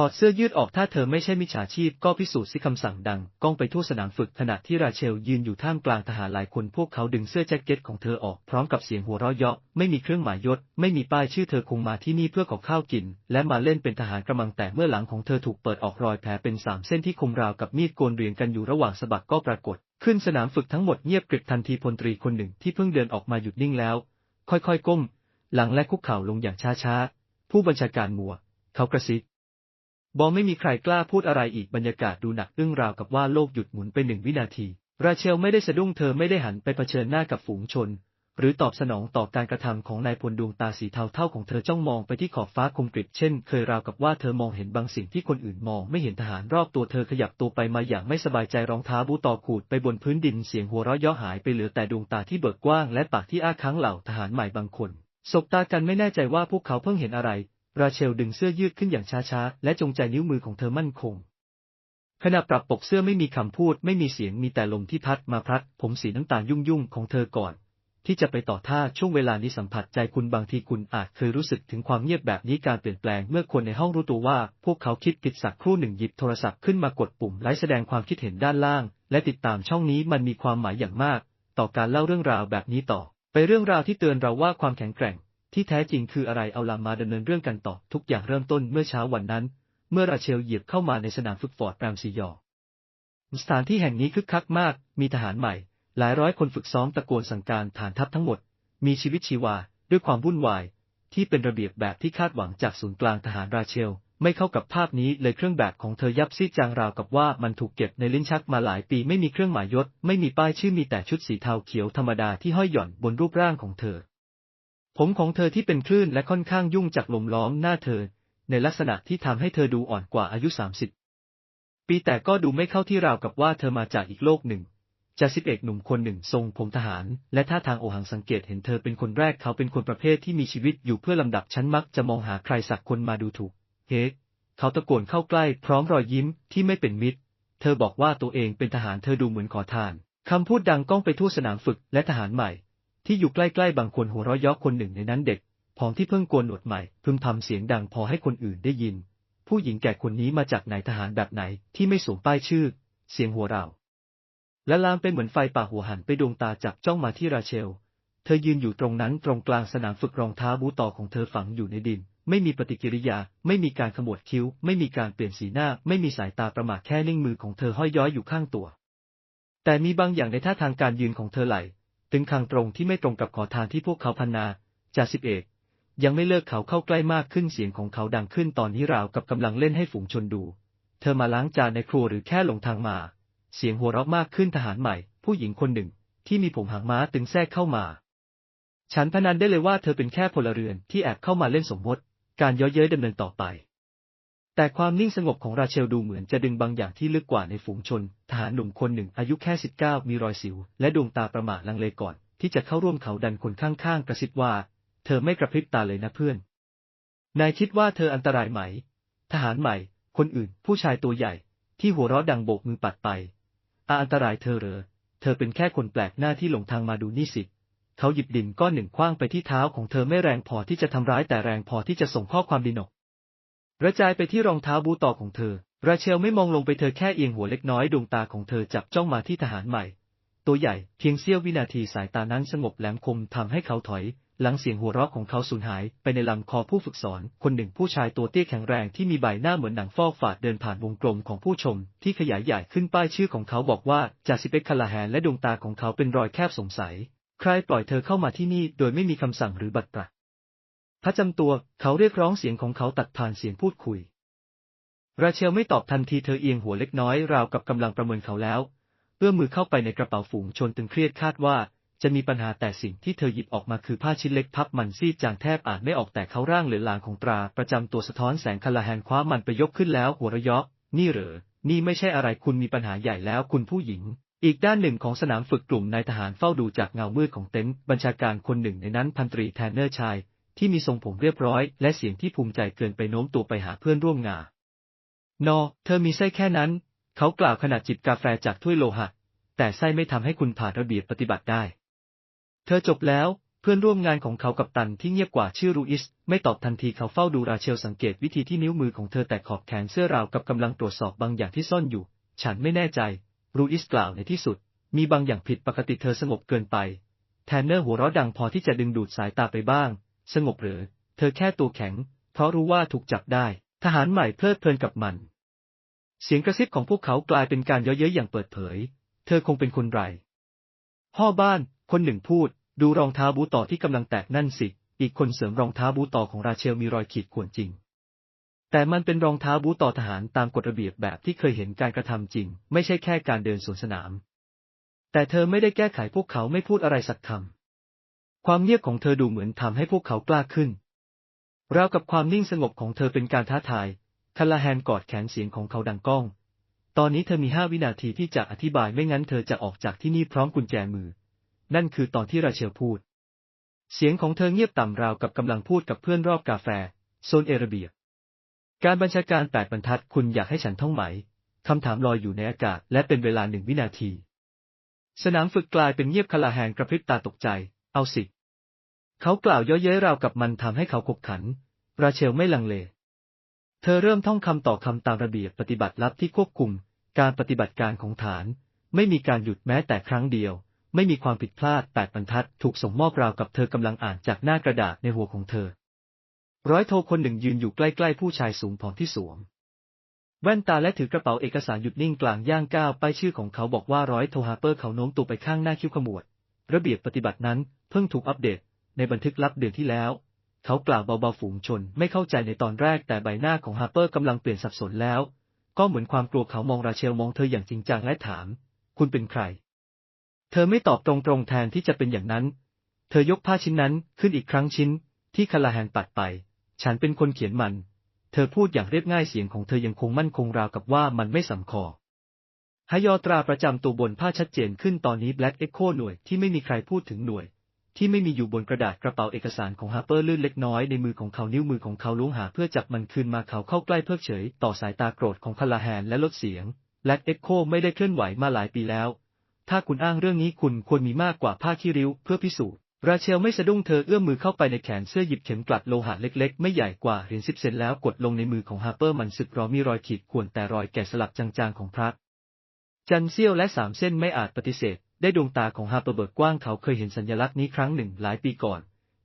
ถอดเสื้อยืดออกถ้าเธอไม่ใช่มิจฉาชีพก็พิสูจน์สิคำสั่งดัง ก้องไปทั่วสนามฝึกขณะที่ราเชลยืนอยู่ท่ามกลางทหารหลายคนพวกเขาดึงเสื้อแจ็คเก็ตของเธอออกพร้อมกับเสียงหัวเราะเยาะไม่มีเครื่องหมายยศ ไม่มีป้ายชื่อเธอคงมาที่นี่เพื่อขอข้าวกิน และมาเล่นเป็นทหารกำลังแต่เมื่อหลังของเธอถูกเปิดออกรอยแผลเป็นสามเส้นที่คมราวกับมีดโกนเรียงกันอยู่ระหว่างสะบักก็ปรากฏ ขึ้นสนามฝึกทั้งหมดเงียบกริบทันทีพลตรีคนหนึ่งที่เพิ่งเดินออกมาหยุดนิ่งแล้ว ค่อยๆก้ม หลังและคุกเข่าลงอย่างช้าๆผู้บัญชาการมัว เขากระซิบ บอไม่มีใครกล้าพูดอะไรอีกบรรยากาศดูหนักอึ้งราวกับว่าโลกหยุดหมุนไปหนึ่งวินาที ราเชลไม่ได้สะดุ้งเธอไม่ได้หันไปเผชิญหน้ากับฝูงชน หรือตอบสนองต่อการกระทำของนายพลดวงตาสีเทาเท่าของเธอจ้องมองไปที่ขอบฟ้าคมกริบเช่นเคยราวกับว่าเธอมองเห็นบางสิ่งที่คนอื่นมองไม่เห็นทหารรอบตัวเธอขยับตัวไปมาอย่างไม่สบายใจรองเท้าบูต่อขูดไปบนพื้นดินเสียงหัวเราะย่อหายไปเหลือแต่ดวงตาที่เบิกกว้างและปากที่อ้าค้างเหล่าทหารใหม่บางคนสบตากันไม่แน่ใจว่าพวกเขาเพิ่งเห็นอะไร ราเชลดึงเสื้อยืดขึ้นอย่างช้าๆ และจงใจนิ้วมือของเธอมั่นคง ขณะปรับปกเสื้อไม่มีคำพูดไม่มีเสียงมีแต่ลมที่พัดมาพัด ผมสีน้ำตาลยุ่งๆ ของเธอก่อน ที่จะไปต่อท่าช่วงเวลานี้สัมผัสใจคุณบางทีคุณอาจเคยรู้สึกถึงความเงียบแบบนี้การเปลี่ยนแปลงเมื่อคนในห้องรู้ตัวว่า พวกเขาคิดผิดสักครู่หนึ่งหยิบโทรศัพท์ขึ้นมากดปุ่มไลฟ์แสดงความคิดเห็นด้านล่าง และติดตามช่องนี้มันมีความหมายอย่างมาก ต่อการเล่าเรื่องราวแบบนี้ต่อ ไปเรื่องราวที่เตือนเราว่าความแข็งแกร่ง ที่แท้จริงคืออะไรเอาลามาดำเนินเรื่องกันต่อ ทุกอย่างเริ่มต้นเมื่อเช้าวันนั้น เมื่อราเชลเหยียบเข้ามาในสนามฝึกฟอร์ดแรมซียอสถานที่แห่งนี้คึกคักมาก มีทหารใหม่ หลายร้อยคนฝึกซ้อมตะโกนสั่งการฐานทัพทั้งหมด มีชีวิตชีวา ด้วยความวุ่นวาย ที่เป็นระเบียบแบบที่คาดหวังจากศูนย์กลางทหารราเชล ไม่เข้ากับภาพนี้เลยเครื่องแบบของเธอยับซีดจางราวกับว่ามันถูกเก็บในลิ้นชักมาหลายปีไม่มีเครื่องหมายยศ ไม่มีป้ายชื่อมีแต่ชุดสีเทาเขียวธรรมดาที่ห้อยหย่อนบนรูปร่างของเธอ ผมของเธอที่เป็นคลื่นและค่อนข้างยุ่งจากลมล้อมหน้าเธอ ในลักษณะที่ทำให้เธอดูอ่อนกว่าอายุสามสิบปีแต่ก็ดูไม่เข้าที่ราวกับว่าเธอมาจากอีกโลกหนึ่งจ่าสิบเอกหนุ่มคนหนึ่งทรงผมทหาร และท่าทางโอหังสังเกตเห็นเธอเป็นคนแรกเขาเป็นคนประเภทที่มีชีวิตอยู่เพื่อลำดับชั้นมักจะมองหาใครสักคนมาดูถูก เฮ้เขาตะโกนเข้าใกล้พร้อมรอยยิ้มที่ไม่เป็นมิตร เธอบอกว่าตัวเองเป็นทหารเธอดูเหมือนขอทานคำพูดดังก้องไปทั่วสนามฝึกและทหารใหม่ ที่อยู่ใกล้ๆบางคนหัวเราะเยาะคนหนึ่งในนั้นเด็กผองที่เพิ่งโกนหนวดใหม่พึมพำเสียงดังพอให้คนอื่นได้ยิน ผู้หญิงแก่คนนี้มาจากไหนทหารแบบไหนที่ไม่สวมป้ายชื่อ เสียงหัวเรา และลามเป็นเหมือนไฟป่าหัวหันไปดวงตาจับจ้องมาที่ราเชล เธอยืนอยู่ตรงนั้นตรงกลางสนามฝึกรองเท้าบูต่อของเธอฝังอยู่ในดิน ไม่มีปฏิกิริยา ไม่มีการขมวดคิ้ว ไม่มีการเปลี่ยนสีหน้า ไม่มีสายตาประมาทแค่นิ่งมือของเธอห้อยย้อยอยู่ข้างตัว แต่มีบางอย่างในท่าทางการยืนของเธอไหล ถึงคางตรงที่ไม่ตรงกับขอทานที่พวกเขาพันนาจ่าสิบเอก ยังไม่เลิกเขาเข้าใกล้มากขึ้นเสียงของเขาดังขึ้นตอนนี้ราวกับกำลังเล่นให้ฝูงชนดู เธอมาล้างจานในครัวหรือแค่หลงทางมา เสียงหัวเราะมากขึ้นทหารใหม่ ผู้หญิงคนหนึ่ง ที่มีผมหางม้าตึงแทรกเข้ามา ฉันพนันได้เลยว่าเธอเป็นแค่พลเรือนที่แอบเข้ามาเล่นสมมติ การย้ยเย้ยดำเนินต่อไป แต่ความนิ่งสงบของราเชลดูเหมือนจะดึงบางอย่างที่ลึกกว่าในฝูงชน ทหารหนุ่มคนหนึ่งอายุแค่สิบเก้ามีรอยสิว และดวงตาประหม่าลังเลก่อน ที่จะเข้าร่วมเขาดันคนข้างๆ กระซิบว่า เธอไม่กระพริบตาเลยนะเพื่อน นายคิดว่าเธออันตรายไหม ทหารใหม่ คนอื่น ผู้ชายตัวใหญ่ ที่หัวเราะดังโบกมือปัดไป อาอันตรายเธอเหรอ เธอเป็นแค่คนแปลกหน้าที่หลงทางมาดูนี่สิ เขาหยิบดินก้อนหนึ่งคว้างไปที่เท้าของเธอไม่แรงพอที่จะทำร้ายแต่แรงพอที่จะส่งข้อความดินอกก ระจายไปที่รองเท้าบูต่อของเธอ ราเชลไม่มองลงไปเธอแค่เอียงหัวเล็กน้อยดวงตาของเธอจับจ้องมาที่ทหารใหม่ ตัวใหญ่เพียงเสี้ยววินาทีสายตานั้นสงบแหลมคมทำให้เขาถอย หลังเสียงหัวเราะของเขาสูญหายไปในลำคอผู้ฝึกสอน คนหนึ่งผู้ชายตัวเตี้ยแข็งแรงที่มีใบหน้าเหมือนหนังฟอกฝาดเดินผ่านวงกลมของผู้ชม ที่ขยายใหญ่ขึ้นป้ายชื่อของเขาบอกว่าจาสิเปกคาลาแฮนและดวงตาของเขาเป็นรอยแคบสงสัย ใครปล่อยเธอเข้ามาที่นี่โดยไม่มีคำสั่งหรือบัตรประ พระจำตัวเขาเรียกร้องเสียงของเขาตัดผ่านเสียงพูดคุย ราเชลไม่ตอบทันทีเธอเอียงหัวเล็กน้อยราวกับกำลังประเมินเขาแล้ว เอื้อมมือเข้าไปในกระเป๋าฝูงชนตึงเครียดคาดว่า จะมีปัญหาแต่สิ่งที่เธอหยิบออกมาคือผ้าชิ้นเล็กพับมันซีดจางแทบอ่านไม่ออกแต่เขาร่างเหลือหลางของตราประจำตัวสะท้อนแสงคลาแฮนคว้ามันไปยกขึ้นแล้วหัวเราะยาะนี่เหรอ นี่ไม่ใช่อะไรคุณมีปัญหาใหญ่แล้วคุณผู้หญิงอีกด้านหนึ่งของสนามฝึกกลุ่มนายทหารเฝ้าดูจากเงามืดของเต็นท์บัญชาการคนหนึ่งในนั้นพันตรีแทนเนอร์ชาย ที่มีทรงผมเรียบร้อย และเสียงที่ภูมิใจเกินไปโน้มตัวไปหาเพื่อนร่วมงานนอ เธอมีไส้แค่นั้น เขากล่าวขณะจิบกาแฟจากถ้วยโลหะ แต่ไส้ไม่ทำให้คุณผ่านระเบียบปฏิบัติได้ เธอจบแล้ว เพื่อนร่วมงานของเขากับตันที่เงียบกว่าชื่อรูอิส ไม่ตอบทันทีเขาเฝ้าดูราเชลสังเกตวิธีที่นิ้วมือของเธอแตะขอบแขนเสื้อราวกับกำลังตรวจสอบบางอย่างที่ซ่อนอยู่ ฉันไม่แน่ใจ รูอิสกล่าวในที่สุด มีบางอย่างผิดปกติเธอสงบเกินไป แทนเนอร์หัวเราะดังพอที่จะดึงดูดสายตาไปบ้าง สงบหรือ เธอแค่ตัวแข็ง เพราะรู้ว่าถูกจับได้ ทหารใหม่เพลิดเพลินกับมัน เสียงกระซิบของพวกเขากลายเป็นการเย้ยเย้ยอย่างเปิดเผย เธอคงเป็นคนไรพ่อบ้าน คนหนึ่งพูด ดูรองเท้าบูต่อที่กำลังแตกนั่นสิ อีกคนเสริมรองเท้าบูต่อของราเชลมีรอยขีดข่วนจริง แต่มันเป็นรองเท้าบูต่อทหารตามกฎระเบียบแบบที่เคยเห็นการกระทำจริง ไม่ใช่แค่การเดินสวนสนาม แต่เธอไม่ได้แก้ไขพวกเขาไม่พูดอะไรสักคำ ความเงียบของเธอดูเหมือนทำให้พวกเขากล้าขึ้น ราวกับความนิ่งสงบของเธอเป็นการท้าทายคาลาแฮนกอดแขนเสียงของเขาดังก้อง ตอนนี้เธอมีห้าวินาทีที่จะอธิบายไม่งั้นเธอจะออกจากที่นี่พร้อมกุญแจมือ นั่นคือตอนที่ราเชลพูด เสียงของเธอเงียบต่ำราวกับกำลังพูดกับเพื่อนรอบกาแฟ โซนเอระเบีย การบัญชาการแปดบรรทัดคุณอยากให้ฉันท่องไหม คำถามลอยอยู่ในอากาศและเป็นเวลาหนึ่งวินาที สนามฝึกกลายเป็นเงียบคาลาแฮนกระพริบตาตกใจ เอาสิ เขากล่าวเย้ยเย้ยราวกับมันทำให้เขาขบขัน ราเชลไม่ลังเล เธอเริ่มท่องคำต่อคำตามระเบียบปฏิบัติลับที่ควบคุม การปฏิบัติการของฐาน ไม่มีการหยุดแม้แต่ครั้งเดียว ไม่มีความผิดพลาดแปดบรรทัดถูกส่งมอบราวกับเธอกำลังอ่านจากหน้ากระดาษในหัวของเธอ ร้อยโทคนหนึ่งยืนอยู่ใกล้ๆผู้ชายสูงผอมที่สวมแว่นตาและถือกระเป๋าเอกสารหยุดนิ่งกลางย่างก้าวป้ายชื่อของเขาบอกว่าร้อยโทฮาร์เปอร์เขาโน้มตัวไปข้างหน้าคิ้วขมวด ระเบียบปฏิบัตินั้นเพิ่งถูกอัปเดต ในบันทึกลับเดือนที่แล้ว เขากล่าวเบาๆฝูงชนไม่เข้าใจในตอนแรกแต่ใบหน้าของฮาร์เปอร์กำลังเปลี่ยนสับสนแล้ว ก็เหมือนความกลัวเขามองราเชลมองเธออย่างจริงจังและถาม คุณเป็นใคร เธอไม่ตอบตรงๆแทนที่จะเป็นอย่างนั้น เธอยกผ้าชิ้นนั้นขึ้นอีกครั้งชิ้น ที่คาลาแฮนปัดไป ฉันเป็นคนเขียนมัน เธอพูดอย่างเรียบง่ายเสียงของเธอยังคงมั่นคงราวกับว่ามันไม่สำคอฮยอตราประจำตัวบนผ้าชัดเจนขึ้นตอนนี้ Black Echo หน่วยที่ไม่มีใครพูดถึงหน่วย ที่ไม่มีอยู่บนกระดาษกระเป๋าเอกสารของฮาร์เปอร์ลื่นเล็กน้อยในมือของเขานิ้วมือของเขาล้วงหาเพื่อจับมันคืนมาเขาเข้าใกล้เพิกเฉย ต่อสายตาโกรธของคาลาแฮนและลดเสียง Black Echo ไม่ได้เคลื่อนไหวมาหลายปีแล้ว ถ้าคุณอ้างเรื่องนี้คุณควรมีมากกว่าผ้าขี้ริ้วเพื่อพิสูจน์ ราเชลไม่สะดุ้งเธอเอื้อมมือเข้าไปในแขนเสื้อหยิบเข็มกลัดโลหะเล็กๆ ไม่ใหญ่กว่าเหรียญสิบเซนแล้วกดลงในมือของฮาร์เปอร์มันสึกรอมีรอยขีดข่วนแต่รอยแกะสลักจางๆของพระจันเซียวและสามเส้นไม่อาจปฏิเสธ ได้ดวงตาของฮาเปอร์เบิร์กกว้างเขาเคยเห็นสัญลักษณ์นี้ครั้งหนึ่งหลายปีก่อน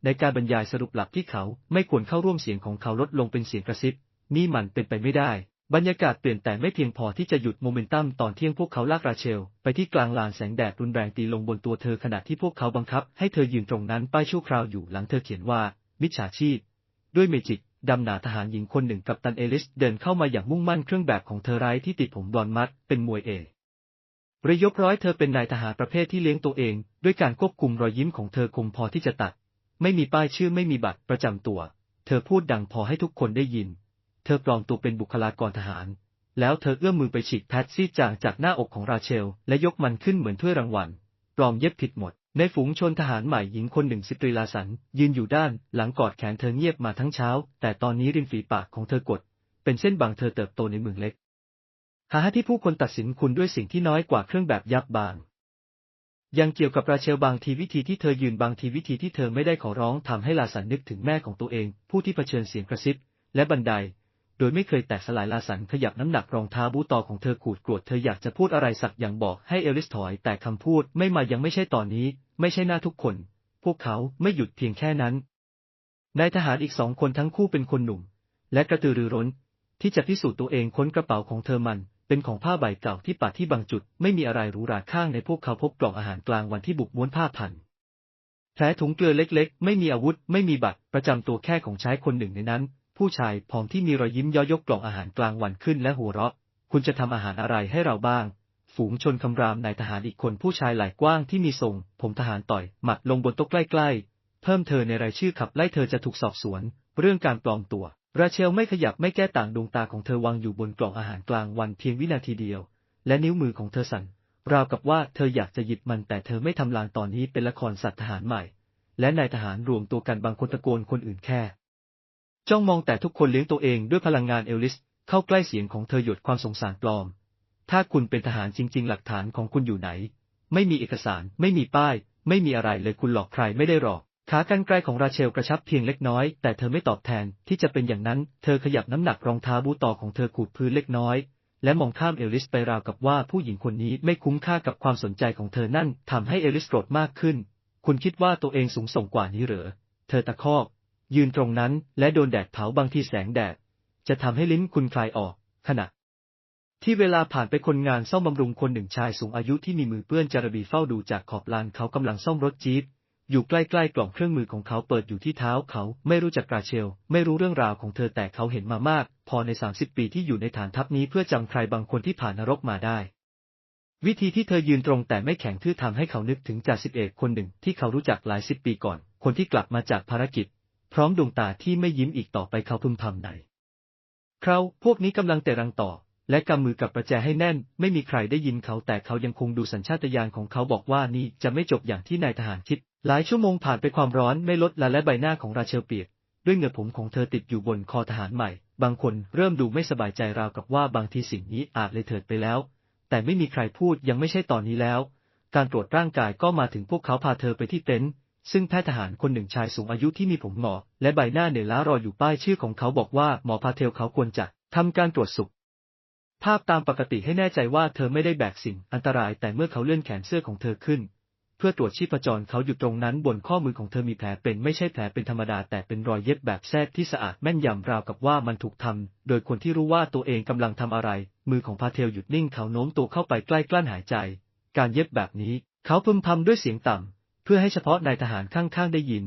ในการบรรยายสรุปหลักที่เขาไม่ควรเข้าร่วมเสียงของเขาลดลงเป็นเสียงกระซิบ นี่มันเป็นไปไม่ได้ บรรยากาศเปลี่ยนแต่ไม่เพียงพอที่จะหยุดโมเมนตัมตอนเที่ยงพวกเขาลากราเชล ไปที่กลางลานแสงแดดรุนแรงตีลงบนตัวเธอขณะที่พวกเขาบังคับให้เธอยืนตรงนั้นป้ายชั่วคราวอยู่หลังเธอเขียนว่า มิจฉาชีพ ด้วยเมจิกดำหนาทหารหญิงคนหนึ่งกับตันเอลิสเดินเข้ามาอย่างมุ่งมั่นเครื่องแบบของเธอไร้ที่ติดผมบลอนมัดเป็นมวยเอ ระยบร้อยเธอเป็นนายทหารประเภทที่เลี้ยงตัวเอง ด้วยการควบคุมรอยยิ้มของเธอคมพอที่จะตัด ไม่มีป้ายชื่อไม่มีบัตรประจำตัว เธอพูดดังพอให้ทุกคนได้ยิน เธอปลอมตัวเป็นบุคลากรทหาร แล้วเธอเอื้อมมือไปฉีกแพทซี่จางจากหน้าอกของราเชล และยกมันขึ้นเหมือนถ้วยรางวัล ปลอมเย็บผิดหมด ในฝูงชนทหารใหม่หญิงคนหนึ่งสิตรีลาสัน ยืนอยู่ด้านหลังกอดแขนเธอเงียบมาทั้งเช้า แต่ตอนนี้ริมฝีปากของเธอกด เป็นเส้นบางเธอเติบโตในเมืองเล็ก หาที่ผู้คนตัดสินคุณด้วยสิ่งที่น้อยกว่าเครื่องแบบยับบาง ยังเกี่ยวกับราเชลบางทีวิธีที่เธอยืนบางทีวิธีที่เธอไม่ได้ขอร้องทำให้ลาสันนึกถึงแม่ของตัวเอง ผู้ที่เผชิญเสียงกระซิบ และบันได โดยไม่เคยแตกสลายลาสันขยับน้ำหนักรองเท้าบูตอของเธอขูดกรวดเธออยากจะพูดอะไรสักอย่างบอกให้เอลิสถอยแต่คำพูดไม่มายังไม่ใช่ตอนนี้ ไม่ใช่หน้าทุกคน พวกเขาไม่หยุดเพียงแค่นั้นนายทหารอีกสองคนทั้งคู่เป็นคนหนุ่ม และกระตือรือร้น ที่จะพิสูจน์ตัวเองค้นกระเป๋าของเธอมัน เป็นของผ้าใบเก่าที่ปาที่บางจุดไม่มีอะไรหรูหราข้างในพวกเขาพบกล่องอาหารกลางวันที่บุกม้วนผ้าพันแผลถุงเกลือเล็กๆ ไม่มีอาวุธ ไม่มีบัตร ประจำตัวแค่ของใช้คนหนึ่งในนั้น ผู้ชายผอมที่มีรอยยิ้มย่อยกกล่องอาหารกลางวันขึ้นและหัวเราะ คุณจะทำอาหารอะไรให้เราบ้าง ฝูงชนคำรามนายทหารอีกคนผู้ชายไหล่กว้างที่มีทรง ผมทหารต่อย หมัดลงบนโต๊ะใกล้ๆ เพิ่มเธอในรายชื่อขับไล่เธอจะถูกสอบสวน เรื่องการปลอมตัว ราเชลไม่ขยับไม่แก้ต่างดวงตาของเธอวางอยู่บนกล่องอาหารกลางวันเพียงวินาทีเดียว และนิ้วมือของเธอสั่น ราวกับว่าเธออยากจะหยิบมันแต่เธอไม่ทำลางตอนนี้เป็นละครสัตว์ทหารใหม่ และนายทหารรวมตัวกันบางคนตะโกนคนอื่นแค่ จ้องมองแต่ทุกคนเลี้ยงตัวเองด้วยพลังงานเอลลิส เข้าใกล้เสียงของเธอหยดความสงสารปลอม ถ้าคุณเป็นทหารจริง ๆ หลักฐานของคุณอยู่ไหน ไม่มีเอกสาร ไม่มีป้าย ไม่มีอะไรเลยคุณหลอกใครไม่ได้หรอก ขากรรไกรของราเชลกระชับเพียงเล็กน้อย แต่เธอไม่ตอบแทนที่จะเป็นอย่างนั้น เธอขยับน้ำหนักรองเท้าบูตต่อของเธอขูดพื้นเล็กน้อย และมองข้ามเอลิสไปราวกับว่าผู้หญิงคนนี้ไม่คุ้มค่ากับความสนใจของเธอนั่นทำให้เอลิสโกรธมากขึ้น คุณคิดว่าตัวเองสูงส่งกว่านี้เหรอ เธอตะคอก ยืนตรงนั้นและโดนแดดเผาบางทีแสงแดด จะทำให้ลิ้นคุณคลายออก ขณะที่เวลาผ่านไปคนงานซ่อมบำรุงคนหนึ่งชายสูงอายุที่มีมือเปื้อนจารบีเฝ้าดูจากขอบลานเขากำลังซ่อมรถจี๊ป อยู่ใกล้ๆกล่องเครื่องมือของเขาเปิดอยู่ที่เท้าเขาไม่รู้จักราเชล ไม่รู้เรื่องราวของเธอแต่เขาเห็นมามาก พอใน 30 ปีที่อยู่ในฐานทัพนี้เพื่อจำใครบางคนที่ผ่านนรกมาได้ วิธีที่เธอยืนตรงแต่ไม่แข็งทื่อทำให้เขานึกถึงจ่าสิบเอกคนหนึ่งที่เขารู้จักหลายสิบปีก่อน คนที่กลับมาจากภารกิจ พร้อมดวงตาที่ไม่ยิ้มอีกต่อไปเขาพึมพำในเขาพวกนี้กำลังแต่รังต่อและกำมือกับประแจให้แน่น ไม่มีใครได้ยินเขาแต่เขายังคงดูสัญชาตญาณของเขาบอกว่านี่จะไม่จบอย่างที่นายทหารคิด หลายชั่วโมงผ่านไปความร้อนไม่ลดละและใบหน้าของราเชลเปียก ด้วยเหงื่อผมของเธอติดอยู่บนคอทหารใหม่ บางคนเริ่มดูไม่สบายใจราวกับว่าบางทีสิ่งนี้อาจเลยเถิดไปแล้ว แต่ไม่มีใครพูดยังไม่ใช่ตอนนี้แล้ว การตรวจร่างกายก็มาถึงพวกเขาพาเธอไปที่เต็นท์ซึ่งแพทย์ทหารคนหนึ่งชายสูงอายุที่มีผมหงอกและใบหน้าเหนื่อยล้ารออยู่ป้ายชื่อของเขาบอกว่าหมอพาเทลเขาควรจะทำการตรวจสุขภาพตามปกติให้แน่ใจว่าเธอไม่ได้แบกสิ่งอันตรายแต่เมื่อเขาเลื่อนแขนเสื้อของเธอขึ้น พื่อตรวจชีพจรเขาหยุดตรงนั้นบนข้อมือของเธอมีแผลเป็นไม่ใช่แผลเป็นธรรมดาแต่เป็นรอยเย็บแบบแทรกที่สะอาดแม่นยำราวกับว่ามันถูกทำโดยคนที่รู้ว่าตัวเองกำลังทำอะไร มือของพาเทลหยุดนิ่งเขาโน้มตัวเข้าไปใกล้กลั้นหายใจ การเย็บแบบนี้ เขาพึมพำด้วยเสียงต่ำเพื่อให้เฉพาะนายทหารข้างๆได้ยิน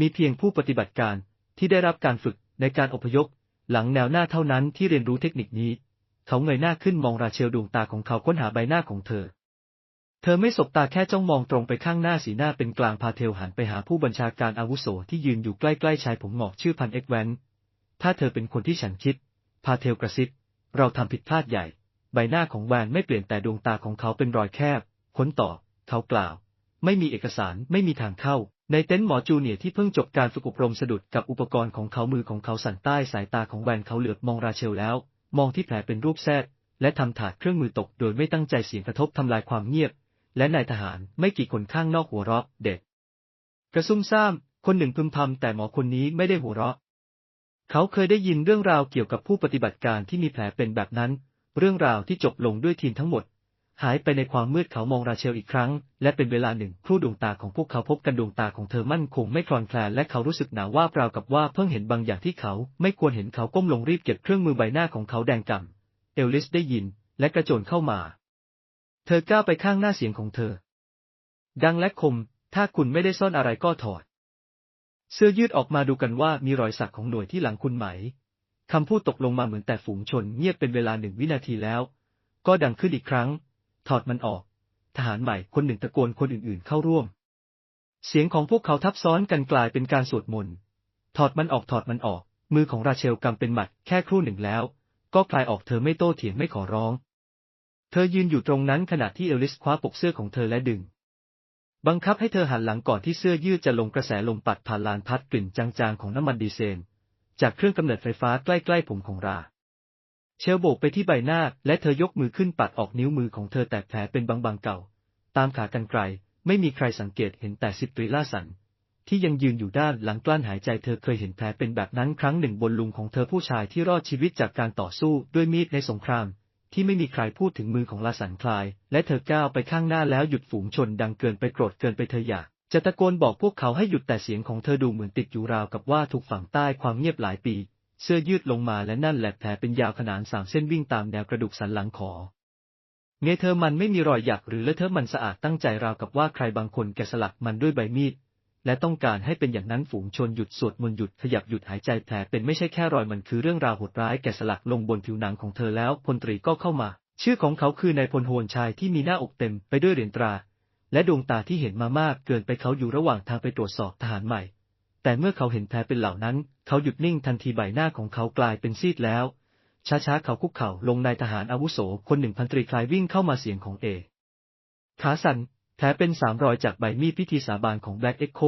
มีเพียงผู้ปฏิบัติการที่ได้รับการฝึกในการอพยพหลังแนวหน้าเท่านั้นที่เรียนรู้เทคนิคนี้ เขาเงยหน้าขึ้นมองราเชลดวงตาของเขาค้นหาใบหน้าของเธอ เธอไม่สบตาแค่จ้องมองตรงไปข้างหน้าสีหน้าเป็นกลางพาเทลหันไปหาผู้บัญชาการอาวุโสที่ยืนอยู่ใกล้ๆชายผมหงอกชื่อพันเอ็กแวนถ้าเธอเป็นคนที่ฉันคิด พาเทลกระซิบ เราทำผิดพลาดใหญ่ ใบหน้าของแวนไม่เปลี่ยนแต่ดวงตาของเขาเป็นรอยแคบ ค้นต่อ เขากล่าว ไม่มีเอกสารไม่มีทางเข้า ในเต็นท์หมอจูเนียที่เพิ่งจบการฝึกอบรมสะดุดกับอุปกรณ์ของเขามือของเขาสั่นใต้สายตาของแวนเขาเหลือบมองราเชลแล้ว มองที่แผลเป็นรูปแทรกและทำถาดเครื่องมือตกโดยไม่ตั้งใจเสียงกระทบทำลายความเงียบ และนายทหารไม่กี่คนข้างนอกหัวเราะเด็ก กระซุ่มซ่าม คนหนึ่งพึมพำแต่หมอคนนี้ไม่ได้หัวเราะ เขาเคยได้ยินเรื่องราวเกี่ยวกับผู้ปฏิบัติการที่มีแผลเป็นแบบนั้น เรื่องราวที่จบลงด้วยทีมทั้งหมด หายไปในความมืดเขามองราเชลอีกครั้ง และเป็นเวลาหนึ่งครู่ดวงตาของพวกเขาพบกันดวงตาของเธอมั่นคงไม่คลอนแคลนและเขารู้สึกหนาวว่าเปล่ากับว่าเพิ่งเห็นบางอย่างที่เขาไม่ควรเห็นเขาก้มลงรีบเก็บเครื่องมือใบหน้าของเขาแดงก่ำเอลลิสได้ยินและกระโจนเข้ามา เธอก้าวไปข้างหน้าเสียงของเธอ ดังและคม ถ้าคุณไม่ได้ซ่อนอะไรก็ถอด เสื้อยืดออกมาดูกันว่ามีรอยสักของหน่วยที่หลังคุณไหม คำพูดตกลงมาเหมือนแต่ฝูงชนเงียบเป็นเวลาหนึ่งวินาทีแล้ว ก็ดังขึ้นอีกครั้ง ถอดมันออก ทหารใหม่คนหนึ่งตะโกนคนอื่นๆเข้าร่วม เสียงของพวกเขาทับซ้อนกันกลายเป็นการสวดมนต์ถอดมันออกถอดมันออก มือของราเชลกำเป็นหมัดแค่ครู่หนึ่งแล้ว ก็คลายออกเธอไม่โต้เถียงไม่ขอร้อง เธอยืนอยู่ตรงนั้นขณะที่เอลิสคว้าปกเสื้อของเธอและดึง บังคับให้เธอหันหลังก่อนที่เสื้อยืดจะลงกระแสลมปัดผ่านลานพัดกลิ่นจางๆของน้ำมันดีเซลจากเครื่องกำเนิดไฟฟ้าใกล้ๆผมของรา เชลโบกไปที่ใบหน้าและเธอยกมือขึ้นปัดออกนิ้วมือของเธอแตกแผลเป็นบางๆเก่า ตามขากันไกล ไม่มีใครสังเกตเห็นแต่สิบตรีล่าสัน ที่ยังยืนอยู่ด้านหลังกลั้นหายใจเธอเคยเห็นแผลเป็นแบบนั้นครั้งหนึ่งบนลุงของเธอผู้ชายที่รอดชีวิตจากการต่อสู้ด้วยมีดในสงคราม ที่ไม่มีใครพูดถึงมือของลาสันคลาย และเธอก้าวไปข้างหน้าแล้วหยุดฝูงชนดังเกินไปโกรธเกินไปเธออยาก จะตะโกนบอกพวกเขาให้หยุดแต่เสียงของเธอดูเหมือนติดอยู่ราวกับว่าถูกฝังใต้ความเงียบหลายปี เสื้อยืดลงมาและนั่นแหละแผลเป็นยาวขนานสามเส้นวิ่งตามแนวกระดูกสันหลังขอเงเธอมันไม่มีรอยหยักหรือเลอะเทอะมันสะอาดตั้งใจราวกับว่าใครบางคนแกะสลักมันด้วยใบมีด และต้องการให้เป็นอย่างนั้นฝูงชนหยุดสวดมนต์หยุดขยับหยุดหายใจแผลเป็นไม่ใช่แค่รอยมันคือเรื่องราวโหดร้ายแกะสลักลงบนผิวหนังของเธอแล้วพลตรีก็เข้ามา ชื่อของเขาคือนายพลโหนชายที่มีหน้าอกเต็มไปด้วยเหรียญตรา และดวงตาที่เห็นมามากเกินไปเขาอยู่ระหว่างทางไปตรวจสอบทหารใหม่ แต่เมื่อเขาเห็นแผลเป็นเหล่านั้น เขาหยุดนิ่งทันทีใบหน้าของเขากลายเป็นซีดแล้ว ช้าๆเขาคุกเข่าลงนายทหารอาวุโสคนหนึ่งพันตรีคลายวิ่งเข้ามาเสียงของเอขาสัน ลเป็นสามรอยจากใบมีดพิธีสาบานของแบล็กเอ็กโค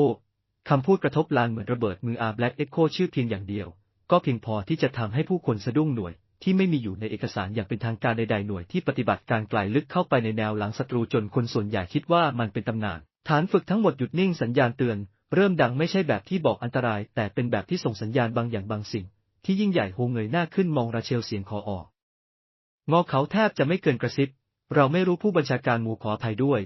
คำพูดกระทบลานเหมือนระเบิดมืออาแบล็กเอ็กโคชื่อเพียงอย่างเดียว ก็เพียงพอที่จะทำให้ผู้คนสะดุ้งหน่วย ที่ไม่มีอยู่ในเอกสารอย่างเป็นทางการใดๆหน่วยที่ปฏิบัติการไกลลึกเข้าไปในแนวหลังศัตรูจนคนส่วนใหญ่คิดว่ามันเป็นตำนาน ฐานฝึกทั้งหมดหยุดนิ่งสัญญาณเตือน เริ่มดังไม่ใช่แบบที่บอกอันตราย แต่เป็นแบบที่ส่งสัญญาณบางอย่างบางสิ่ง ที่ยิ่งใหญ่โฮเงยหน้าขึ้นมองราเชลเสียงขอออกงอเขาแทบจะไม่เกินกระซิบ เราไม่รู้ผู้บัญชาการหมู่ขอภัยด้วย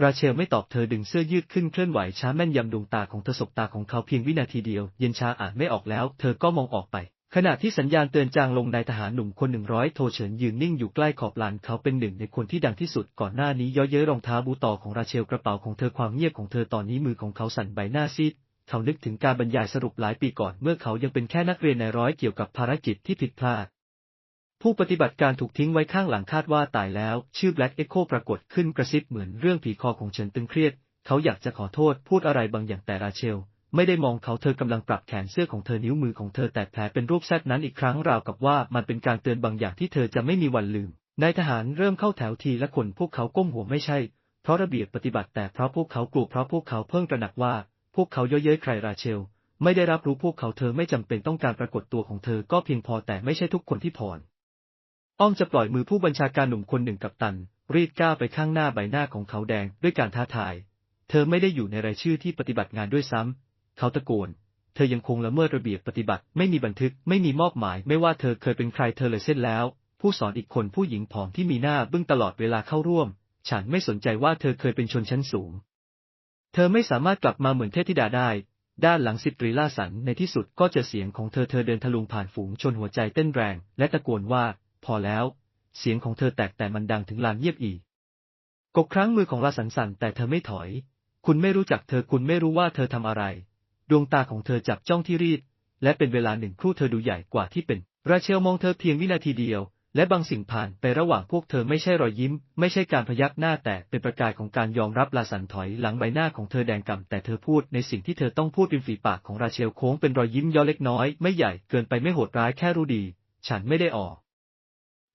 ราเชลไม่ตอบเธอดึงเสื้อยืดขึ้นเคลื่อนไหวช้าแม่นยำดวงตาของเธอสบตาของเขาเพียงวินาทีเดียว เย็นชาอานไม่ออกแล้ว เธอก็มองออกไป ขณะที่สัญญาณเตือนจางลงนายทหารหนุ่มคนหนึ่งร้อยโทเฉินยืนนิ่งอยู่ใกล้ขอบลานเขาเป็นหนึ่งในคนที่ดังที่สุดก่อนหน้านี้ย่อเย้ยรองเท้าบูต่อของราเชลกระเป๋าของเธอความเงียบของเธอตอนนี้มือของเขาสั่นใบหน้าซีดเขานึกถึงการบรรยายสรุปหลายปีก่อนเมื่อเขายังเป็นแค่นักเรียนในร้อยเกี่ยวกับภารกิจที่ผิดพลาด ผู้ปฏิบัติการถูกทิ้งไว้ข้างหลังคาดว่าตายแล้ว ชื่อ Black Echo ปรากฏขึ้นกระซิบเหมือนเรื่องผีคอของเฉินตึงเครียด เขาอยากจะขอโทษพูดอะไรบางอย่างแต่ราเชล ไม่ได้มองเขาเธอกำลังปรับแขนเสื้อของเธอนิ้วมือของเธอแตกแผลเป็นรูปแซดนั้นอีกครั้งราวกับว่ามันเป็นการเตือนบางอย่างที่เธอจะไม่มีวันลืมนายทหารเริ่มเข้าแถวทีละคนพวกเขาก้มหัวไม่ใช่ เพราะระเบียบปฏิบัติแต่เพราะพวกเขากลัวเพราะพวกเขาเพิ่งตระหนักว่า พวกเขาเย่อเย้ยใครราเชล ไม่ได้รับรู้พวกเขาเธอไม่จำเป็นต้องการปรากฏตัวของเธอก็เพียงพอแต่ไม่ใช่ทุกคนที่พร อ้อมจะปล่อยมือผู้บัญชาการหนุ่มคนหนึ่งกับตัน รีดก้าวไปข้างหน้าใบหน้าของเขาแดงด้วยการท้าทาย เธอไม่ได้อยู่ในรายชื่อที่ปฏิบัติงานด้วยซ้ำเขาตะโกน เธอยังคงละเมิดระเบียบปฏิบัติไม่มีบันทึกไม่มีมอบหมาย ไม่ว่าเธอเคยเป็นใครเธอเลยเส้นแล้ว ผู้สอนอีกคนผู้หญิงผอมที่มีหน้าบึ้งตลอดเวลาเข้าร่วม ฉันไม่สนใจว่าเธอเคยเป็นชนชั้นสูง เธอไม่สามารถกลับมาเหมือนเทพธิดาได้ด้านหลังสิตรีล่าสันในที่สุดก็จอเสียงของเธอเธอเดินทะลุงผ่านฝูงชนหัวใจเต้นแรง และตะโกนว่า พอแล้ว เสียงของเธอแตกแต่มันดังถึงลานเยียบอีกบครั้งมือของลาสันสั่นแต่เธอไม่ถอย คุณไม่รู้จักเธอคุณไม่รู้ว่าเธอทำอะไร ดวงตาของเธอจับจ้องที่รีด และเป็นเวลาหนึ่งครู่เธอดูใหญ่กว่าที่เป็น ราเชลมองเธอเพียงวินาทีเดียว และบางสิ่งผ่านไประหว่างพวกเธอไม่ใช่รอยยิ้ม ไม่ใช่การพยักหน้าแต่เป็นประกายของการยอมรับลาสันถอยหลังใบหน้าของเธอแดงก่ำแต่เธอพูดในสิ่งที่เธอต้องพูดริมฝีปากของราเชลโค้งเป็นรอยยิ้มย่อเล็กน้อย ไม่ใหญ่เกินไปไม่โหดร้ายแค่รู้ดี ฉันไม่ได้ออก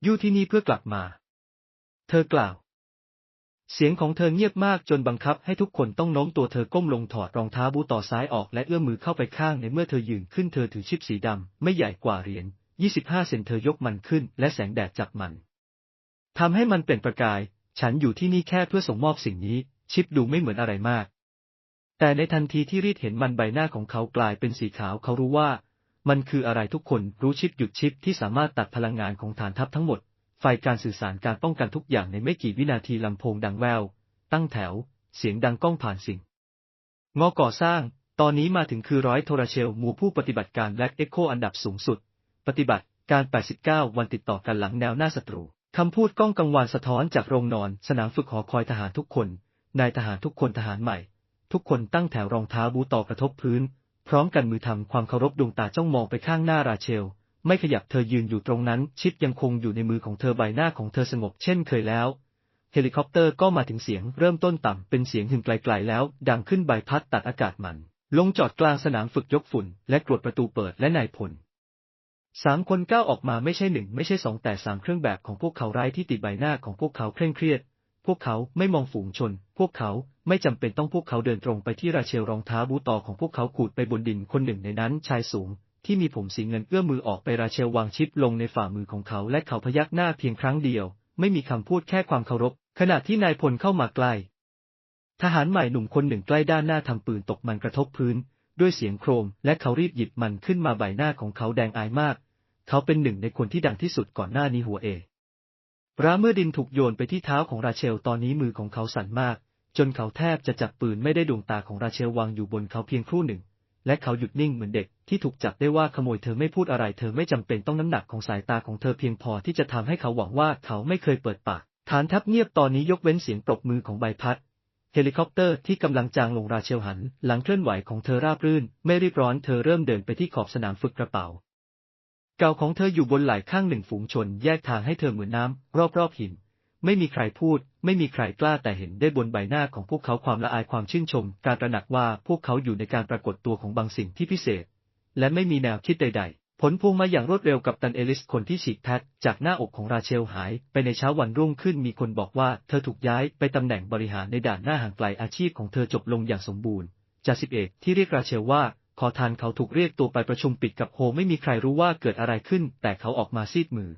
อยู่ที่นี่เพื่อกลับมา เธอกล่าว เสียงของเธอเงียบมากจนบังคับให้ทุกคนต้องโน้มตัวเธอก้มลงถอดรองเท้าบูต่อซ้ายออกและเอื้อมมือเข้าไปข้างในเมื่อเธอยืนขึ้นเธอถือชิปสีดำไม่ใหญ่กว่าเหรียญ25 เซนเธอยกมันขึ้นและแสงแดดจับมันทำให้มันเป็นประกาย ฉันอยู่ที่นี่แค่เพื่อส่งมอบสิ่งนี้ ชิปดูไม่เหมือนอะไรมาก แต่ในทันทีที่รีดเห็นมันใบหน้าของเขากลายเป็นสีขาวเขารู้ว่า มันคืออะไรทุกคนรู้ชิปหยุดชิปที่สามารถตัดพลังงานของฐานทัพทั้งหมด ไฟการสื่อสารการป้องกันทุกอย่างในไม่กี่วินาทีลำโพงดังแวว ตั้งแถว เสียงดังก้องผ่านสิ่งงอก่อสร้าง ตอนนี้มาถึงคือร้อยโทรเชลหมู่ผู้ปฏิบัติการแบล็กเอ็กโคอันดับสูงสุด ปฏิบัติการ 89 วันติดต่อกันหลังแนวหน้าศัตรูคำพูดก้องกังวานสะท้อนจากโรงนอน สนามฝึกหอคอยทหารทุกคน นายทหารทุกคนทหารใหม่ ทุกคนตั้งแถวรองเท้าบูต่อกระทบพื้น พร้อมกันมือทำความเคารพดวงตาจ้องมองไปข้างหน้าราเชล ไม่ขยับเธอยืนอยู่ตรงนั้น ชิปยังคงอยู่ในมือของเธอใบหน้าของเธอสงบเช่นเคยแล้ว เฮลิคอปเตอร์ก็มาถึงเสียงเริ่มต้นต่ำเป็นเสียงหึ่งไกลๆแล้ว ดังขึ้นใบพัดตัดอากาศมัน ลงจอดกลางสนามฝึกยกฝุ่น และกรวดประตูเปิดและนายพลสามคนก้าวออกมาไม่ใช่หนึ่งไม่ใช่สองแต่สามเครื่องแบบของพวกเขาไร้ที่ติดใบหน้าของพวกเขาเคร่งเครียด พวกเขาไม่มองฝูงชน พวกเขา ไม่จำเป็นต้องพวกเขาเดินตรงไปที่ราเชลรองเท้าบูตอของพวกเขาขูดไปบนดินคนหนึ่งในนั้นชายสูง ที่มีผมสีเงินเอื้อมมือออกไปราเชลวางชิปลงในฝ่ามือของเขาและเขาพยักหน้าเพียงครั้งเดียว ไม่มีคำพูดแค่ความเคารพ ขณะที่นายพลเข้ามาใกล้ ทหารใหม่หนุ่มคนหนึ่งใกล้ด้านหน้าทำปืนตกมันกระทบพื้น ด้วยเสียงโครม และเขารีบหยิบมันขึ้นมาใบหน้าของเขาแดงอายมาก เขาเป็นหนึ่งในคนที่ดังที่สุดก่อนหน้านี้หัวเอราเมื่อดินถูกโยนไปที่เท้าของราเชลตอนนี้มือของเขาสั่นมาก จนเขาแทบจะจับปืนไม่ได้ดวงตาของราเชลวางอยู่บนเขาเพียงครู่หนึ่ง และเขาหยุดนิ่งเหมือนเด็กที่ถูกจับได้ว่าขโมยเธอไม่พูดอะไรเธอไม่จำเป็นต้องน้ำหนักของสายตาของเธอเพียงพอที่จะทำให้เขาหวังว่าเขาไม่เคยเปิดปาก ฐานทัพเงียบตอนนี้ยกเว้นเสียงปรบมือของใบพัดเฮลิคอปเตอร์ที่กำลังจางลงราเชลหัน หลังเคลื่อนไหวของเธอราบรื่น ไม่รีบร้อนเธอเริ่มเดินไปที่ขอบสนามฝึกกระเป๋า เก่าของเธออยู่บนไหล่ข้างหนึ่งฝูงชน แยกทางให้เธอเหมือนน้ำรอบๆหิน ไม่มีใครพูด ไม่มีใครกล้าแต่เห็นได้บนใบหน้าของพวกเขาความละอายความชื่นชม การตระหนักว่าพวกเขาอยู่ในการปรากฏตัวของบางสิ่งที่พิเศษ และไม่มีแนวคิดใด ๆ ผลพวงมาอย่างรวดเร็วกับตันเอลิสคนที่ฉีกแพทจากหน้าอกของราเชลหายไปในเช้าวันรุ่งขึ้นมีคนบอกว่าเธอถูกย้ายไปตำแหน่งบริหารในด่านหน้าห่างไกลอาชีพของเธอจบลงอย่างสมบูรณ์จ่าสิบเอกที่เรียกราเชลว่าขอทานเขาถูกเรียกตัวไปประชุมปิดกับโฮไม่มีใครรู้ว่าเกิดอะไรขึ้น แต่เขาออกมาซีดมือ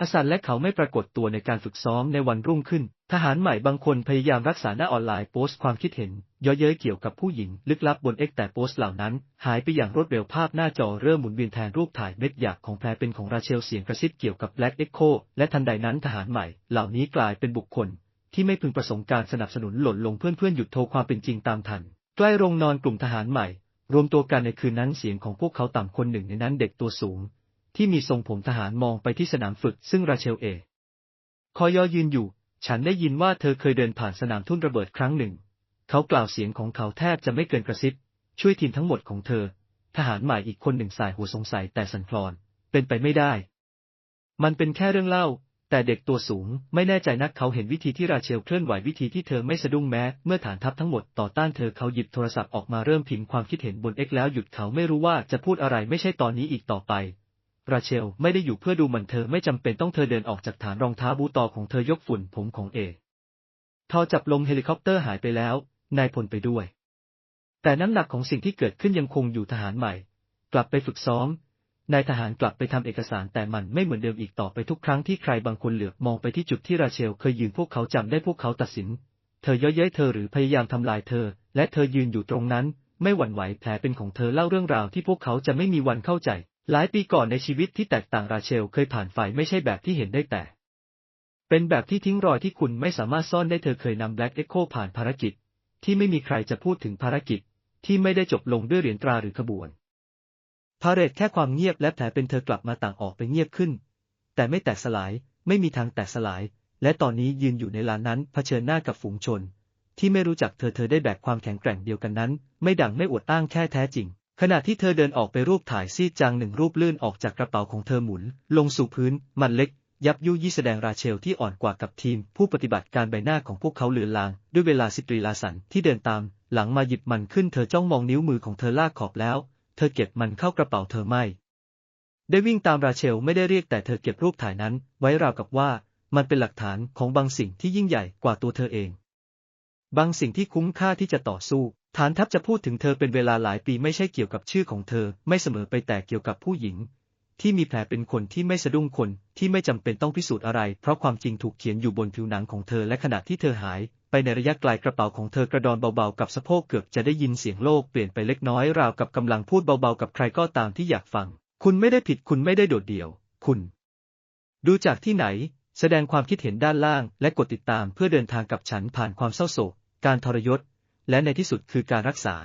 อสันและเขาไม่ปรากฏตัวในการฝึกซ้อมในวันรุ่งขึ้น ทหารใหม่บางคนพยายามรักษาหน้าออนไลน์โพสต์ความคิดเห็นย่อเย้ยเกี่ยวกับผู้หญิงลึกลับบนเอ็กแต่โพสต์เหล่านั้น หายไปอย่างรวดเร็วภาพหน้าจอเริ่มหมุนเวียนแทนรูปถ่ายเม็ดหยากของแพรเป็นของราเชลเสียงกระซิบเกี่ยวกับแบล็กเอ็กโคและทันใดนั้นทหารใหม่ เหล่านี้กลายเป็นบุคคล ที่ไม่พึงประสงค์การสนับสนุนหล่นลงเพื่อนๆหยุดโทรความเป็นจริงตามทัน ใกล้โรงนอนกลุ่มทหารใหม่ รวมตัวกันในคืนนั้นเสียงของพวกเขาต่ำคนหนึ่งในนั้นเด็กตัวสูง ที่มีทรงผมทหารมองไปที่สนามฝึกซึ่งราเชลเอ คอยอยืนอยู่ ฉันได้ยินว่าเธอเคยเดินผ่านสนามทุ่นระเบิดครั้งหนึ่ง เขากล่าวเสียงของเขาแทบจะไม่เกินกระซิบ ช่วยทีมทั้งหมดของเธอ ทหารใหม่อีกคนหนึ่งสายหัวสงสัยแต่สันคลอน เป็นไปไม่ได้ มันเป็นแค่เรื่องเล่า แต่เด็กตัวสูงไม่แน่ใจนักเขาเห็นวิธีที่ราเชลเคลื่อนไหววิธีที่เธอไม่สะดุ้งแม้ เมื่อฐานทัพทั้งหมดต่อต้านเธอเขาหยิบโทรศัพท์ออกมาเริ่มพิมพ์ความคิดเห็นบนเอ็กแล้วหยุดเขาไม่รู้ว่าจะพูดอะไรไม่ใช่ตอนนี้อีกต่อไป ราเชลไม่ได้อยู่เพื่อดูมันเธอไม่จำเป็นต้องเธอเดินออกจากฐานรองเท้าบูตอของเธอยกฝุ่นผมของเอทอจับลมเฮลิคอปเตอร์หายไปแล้ว นายพลไปด้วย แต่น้ำหนักของสิ่งที่เกิดขึ้นยังคงอยู่ทหารใหม่ กลับไปฝึกซ้อม นายทหารกลับไปทำเอกสารแต่มันไม่เหมือนเดิมอีกต่อไปทุกครั้งที่ใครบางคนเหลือบมองไปที่จุดที่ราเชลเคยยืนพวกเขาจำได้พวกเขาตัดสิน เธอเย้ยเย้ยเธอหรือพยายามทำลายเธอ และเธอยืนอยู่ตรงนั้น ไม่หวั่นไหวแผลเป็นของเธอเล่าเรื่องราวที่พวกเขาจะไม่มีวันเข้าใจ หลายปีก่อนในชีวิตที่แตกต่างราเชลเคยผ่านไฟไม่ใช่แบบที่เห็นได้แต่ เป็นแบบที่ทิ้งรอยที่คุณไม่สามารถซ่อนได้เธอเคยนำแบล็กเอ็กโคผ่านภารกิจ ที่ไม่มีใครจะพูดถึงภารกิจ ที่ไม่ได้จบลงด้วยเหรียญตราหรือขบวน พาเรดแค่ความเงียบและแผลเป็นเธอกลับมาต่างออกไปเงียบขึ้น แต่ไม่แตกสลายไม่มีทางแตกสลาย และตอนนี้ยืนอยู่ในลานนั้นเผชิญหน้ากับฝูงชน ที่ไม่รู้จักเธอเธอได้แบกความแข็งแกร่งเดียวกันนั้น ไม่ดังไม่อวดอ้างแค่แท้จริง ขณะที่เธอเดินออกไปรูปถ่ายซีดจางหนึ่งรูปลื่นออกจากกระเป๋าของเธอหมุน ลงสู่พื้น มันเล็ก ยับยุยี่แสดงราเชลที่อ่อนกว่ากับทีม ผู้ปฏิบัติการใบหน้าของพวกเขาเหลือลาง ด้วยเวลาสิตรีลาสันที่เดินตาม หลังมาหยิบมันขึ้นเธอจ้องมองนิ้วมือของเธอลากขอบแล้ว เธอเก็บมันเข้ากระเป๋าเธอไม่ ได้วิ่งตามราเชลไม่ได้เรียกแต่เธอเก็บรูปถ่ายนั้น ไว้ราวกับว่า มันเป็นหลักฐานของบางสิ่งที่ยิ่งใหญ่กว่าตัวเธอเอง บางสิ่งที่คุ้มค่าที่จะต่อสู้ ฐานทัพจะพูดถึงเธอเป็นเวลาหลายปีไม่ใช่เกี่ยวกับชื่อของเธอ ไม่เสมอไปแต่เกี่ยวกับผู้หญิง ที่มีแผลเป็นคนที่ไม่สะดุ้งคนที่ไม่จำเป็นต้องพิสูจน์อะไร เพราะความจริงถูกเขียนอยู่บนผิวหนังของเธอและขณะที่เธอหายไปในระยะไกลกระเป๋าของเธอกระดอนเบาๆกับสะโพกเกือบจะได้ยินเสียงโลกเปลี่ยนไปเล็กน้อยราวกับกำลังพูดเบาๆกับใครก็ตามที่อยากฟัง คุณไม่ได้ผิดคุณไม่ได้โดดเดี่ยว คุณ ดูจากที่ไหน แสดงความคิดเห็นด้านล่างและกดติดตามเพื่อเดินทางกับฉันผ่านความเศร้าโศก การทรยศ และในที่สุดคือการรักษา